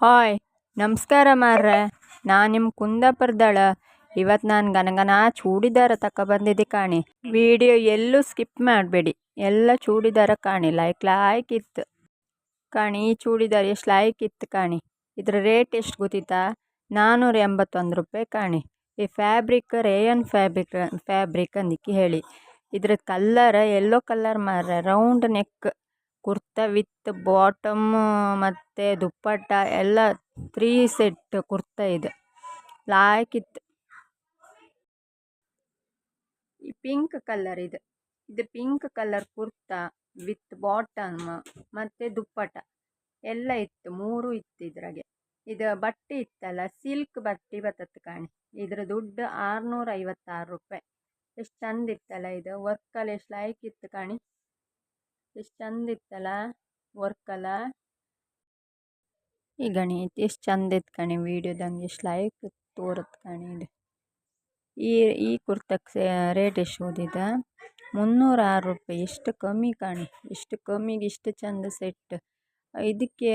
Hi, ನಮಸ್ಕಾರ ಮಾರ್ರೆ. ನಾನು ನಿಮ್ಮ ಕುಂದಾಪುರದಳ. ಇವತ್ತು ನಾನು ಗನಗನ ಚೂಡಿದಾರ ತಗೊಬಂದಿದ್ದೆ ಕಾಣಿ. ವಿಡಿಯೋ ಎಲ್ಲೂ ಸ್ಕಿಪ್ ಮಾಡಬೇಡಿ. ಎಲ್ಲ ಚೂಡಿದಾರ ಕಾಣಿ. ಲೈಕ್ ಲಾಯ್ಕ್ ಇತ್ತು ಕಾಣಿ, ಈ ಚೂಡಿದಾರ ಎಷ್ಟು ಲಾಯ್ಕ್ ಇತ್ತು ಕಾಣಿ. ಇದ್ರ ರೇಟ್ ಎಷ್ಟು ಗೊತ್ತಿತ್ತಾ? ನಾನ್ನೂರ ಎಂಬತ್ತೊಂದು ರೂಪಾಯಿ ಕಾಣಿ. ಈ ಫ್ಯಾಬ್ರಿಕ್ ರೇಯನ್ ಫ್ಯಾಬ್ರಿಕ್ ಫ್ಯಾಬ್ರಿಕ್ ಅಂದಿಕ್ಕೆ ಹೇಳಿ. ಇದ್ರ ಕಲ್ಲರ್ ಎಲ್ಲೋ ಕಲ್ಲರ್ ಮಾರ್ರೆ. Round neck kurta with bottom ಮತ್ತು ದುಪ್ಪಟ್ಟ ಎಲ್ಲ ತ್ರೀ ಸೆಟ್ ಕುರ್ತಾ ಇದೆ. ಲಾಯ್ಕಿತ್ತು ಈ ಪಿಂಕ್ ಕಲರ್ ಇದು. ಇದು pink colour kurta with bottom ಮತ್ತು ದುಪ್ಪಟ ಎಲ್ಲ ಇತ್ತು. ಮೂರು ಇತ್ತು ಇದ್ರಾಗೆ. ಇದು ಬಟ್ಟೆ ಇತ್ತಲ್ಲ, ಸಿಲ್ಕ್ ಬಟ್ಟೆ ಬರ್ತದೆ ಕಾಣಿ. ಇದ್ರ ದುಡ್ಡು ಆರುನೂರ ಐವತ್ತಾರು ರೂಪಾಯಿ. ಎಷ್ಟು ಚಂದ ಇತ್ತಲ್ಲ ಇದು. ವರ್ಕಲ್ಲಿ ಎಷ್ಟು ಲೈಕ್ ಇತ್ತು ಕಾಣಿ. ಎಷ್ಟು ಚಂದ ಇತ್ತಲ್ಲ ವರ್ಕಲ್ಲ ಈ ಗಣಿ ಎಷ್ಟು ಚಂದ ಇತ್ತು ಕಣಿ ವೀಡಿಯೋದಂಗೆ ಎಷ್ಟು ಲೈಕ್ ತೋರುತ್ತೆ ಕಣಿ ಇದು. ಈ ಈ ಕುರ್ತಕ್ಕೆ ರೇಟ್ ಎಷ್ಟು ಓದಿದ? ಮುನ್ನೂರ ಆರು ರೂಪಾಯಿ, ಎಷ್ಟು ಕಮ್ಮಿ ಕಾಣಿ ಇಷ್ಟು ಕಮ್ಮಿಗೆ ಇಷ್ಟು ಚಂದ ಸೆಟ್ ಇದಕ್ಕೆ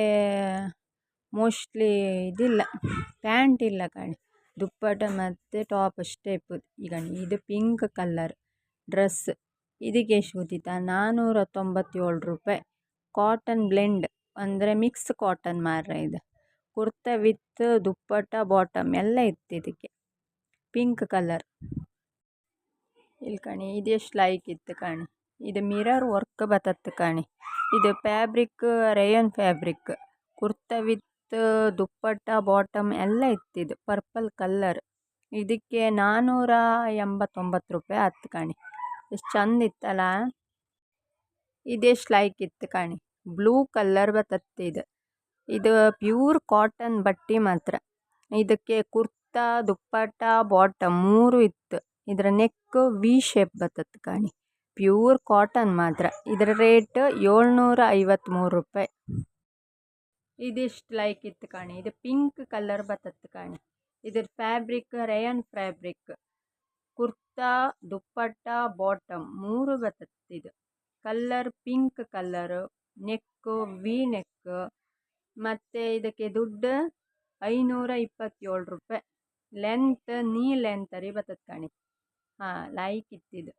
ಮೋಸ್ಟ್ಲಿ ಇದಿಲ್ಲ ಪ್ಯಾಂಟ್ ಇಲ್ಲ ಕಣಿ ದುಪ್ಪಟ ಮತ್ತು ಟಾಪ್ ಅಷ್ಟೇ ಇಪ್ಪದು. ಈಗ ಇದು ಪಿಂಕ್ ಕಲ್ಲರ್ ಡ್ರೆಸ್ ಇದಕ್ಕೆ ಎಷ್ಟು ಗೊತ್ತಿತ್ತಾ? ನಾನ್ನೂರ ತೊಂಬತ್ತೇಳು ರೂಪಾಯಿ. ಕಾಟನ್ ಬ್ಲೆಂಡ್ ಅಂದರೆ ಮಿಕ್ಸ್ ಕಾಟನ್ ಮಾರ್ರೆ ಇದು. ಕುರ್ತಾ, ವಿತ್, ದುಪ್ಪಟ್ಟ ಬಾಟಮ್ ಎಲ್ಲ ಇತ್ತು ಇದಕ್ಕೆ. ಪಿಂಕ್ ಕಲರ್ ಇಲ್ಲಿ ಕಣಿ ಎಷ್ಟು ಲೈಕ್ ಇತ್ತು ಕಾಣಿ. ಇದು ಮಿರರ್ ವರ್ಕ್ ಬತ್ತತ್ತು ಕಾಣಿ. ಇದು fabric rayon fabric kurta, with, dupatta bottom ಎಲ್ಲ ಇತ್ತಿದು ಪರ್ಪಲ್ ಕಲ್ಲರ್ ಇದಕ್ಕೆ ನಾನ್ನೂರ ಎಂಬತ್ತೊಂಬತ್ತು ರೂಪಾಯಿ ಹತ್ತು ಕಣಿ. ಎಷ್ಟು ಚಂದ ಇತ್ತಲ್ಲ? ಇದೆಷ್ಟು ಲೈಕ್ ಇತ್ತು ಕಾಣಿ. ಬ್ಲೂ ಕಲ್ಲರ್ ಬರ್ತದೆ ಇದು. ಇದು ಪ್ಯೂರ್ ಕಾಟನ್ ಬಟ್ಟೆ ಮಾತ್ರ. ಇದಕ್ಕೆ ಕುರ್ತಾ, ದುಪ್ಪಟ್ಟ ಬಾಟಮ್ ಮೂರು ಇತ್ತು. ಇದರ ನೆಕ್ ವಿ ಶೇಪ್ ಬರ್ತದೆ ಕಾಣಿ. ಪ್ಯೂರ್ ಕಾಟನ್ ಮಾತ್ರ. ಇದರ ರೇಟ್ ಏಳ್ನೂರ ಐವತ್ತ್ಮೂರು ರೂಪಾಯಿ. ಇದಿಷ್ಟು ಲೈಕ್ ಇತ್ತು ಕಾಣಿ. ಇದು ಪಿಂಕ್ ಕಲರ್ ಬರ್ತದೆ ಕಾಣಿ. ಇದ್ರ fabric rayon fabric kurta, dupatta, bottom ಮೂರು ಬರ್ತದೆ ಇದು colour pink colour, neck, V neck ಮತ್ತು ಇದಕ್ಕೆ ದುಡ್ಡು ಐನೂರ ಇಪ್ಪತ್ತೇಳು ರೂಪಾಯಿ. ಲೆಂತ್, ನೀ ಲೆಂತರಿ ಬತ್ತದ ಕಣಿ. ಹಾಂ ಲಾಯ್ಕ್ ಇತ್ತಿದು.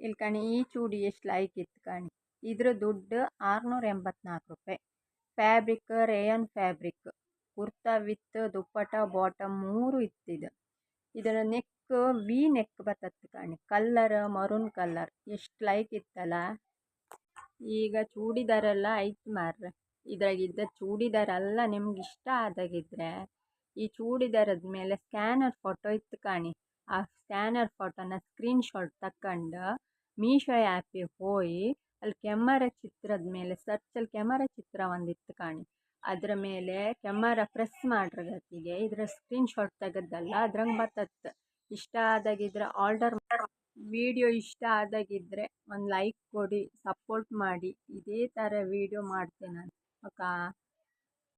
ಇಲ್ಲಿ ಕಣಿ, ಈ ಚೂಡಿ ಎಷ್ಟು ಲೈಕ್ ಇತ್ತು ಕಣಿ. ಇದ್ರ ದುಡ್ಡು ಆರುನೂರ ಎಂಬತ್ನಾಲ್ಕು ರೂಪಾಯಿ. Fabric, rayon fabric. Kurta with dupatta bottom ಮೂರು ಇತ್ತಿದು. ಇದರ ನೆಕ್, ವಿ ನೆಕ್ ಬರ್ತದೆ ಕಾಣಿ. Colour, maroon colour. ಎಷ್ಟು ಲೈಕ್ ಇತ್ತಲ್ಲ. ಈಗ ಚೂಡಿದಾರೆಲ್ಲ ಐತೆ ಮಾರ್ರೆ. ಇದ್ರಾಗಿದ್ದ ಚೂಡಿದಾರ ಎಲ್ಲ ನಿಮ್ಗೆ ಇಷ್ಟ ಆದಾಗಿದ್ದರೆ ಈ ಚೂಡಿದಾರದ ಮೇಲೆ ಸ್ಕ್ಯಾನರ್ ಫೋಟೋ ಇತ್ತು ಕಾಣಿ. ಆ ಸ್ಕ್ಯಾನರ್ ಫೋಟೋನ ಸ್ಕ್ರೀನ್ಶಾಟ್ ತಕ್ಕಂಡು ಮೀಶೋ ಆ್ಯಪಿಗೆ ಹೋಗಿ ಅಲ್ಲಿ ಕ್ಯಾಮರ ಚಿತ್ರದ ಮೇಲೆ ಸರ್ಚಲ್ಲಿ ಕ್ಯಾಮರ ಚಿತ್ರ ಒಂದಿತ್ತು ಕಾಣಿ. ಅದರ ಮೇಲೆ ಕ್ಯಾಮರ ಪ್ರೆಸ್ ಮಾಡ್ರಗತ್ತಿಗೆ. ಇದರ ಸ್ಕ್ರೀನ್ ಶಾಟ್ ತೆಗೆದಲ್ಲ ಅದ್ರಂಗೆ ಬರ್ತತ್ತೆ ಇಷ್ಟ ಆದಾಗಿದ್ರೆ ಆರ್ಡರ್ ವಿಡಿಯೋ ಇಷ್ಟ ಆದಾಗಿದ್ದರೆ ಒಂದು ಲೈಕ್ ಕೊಡಿ ಸಪೋರ್ಟ್ ಮಾಡಿ. ಇದೇ ಥರ ವೀಡಿಯೋ ಮಾಡ್ತೇನೆ ನಾನು. ಓಕಾ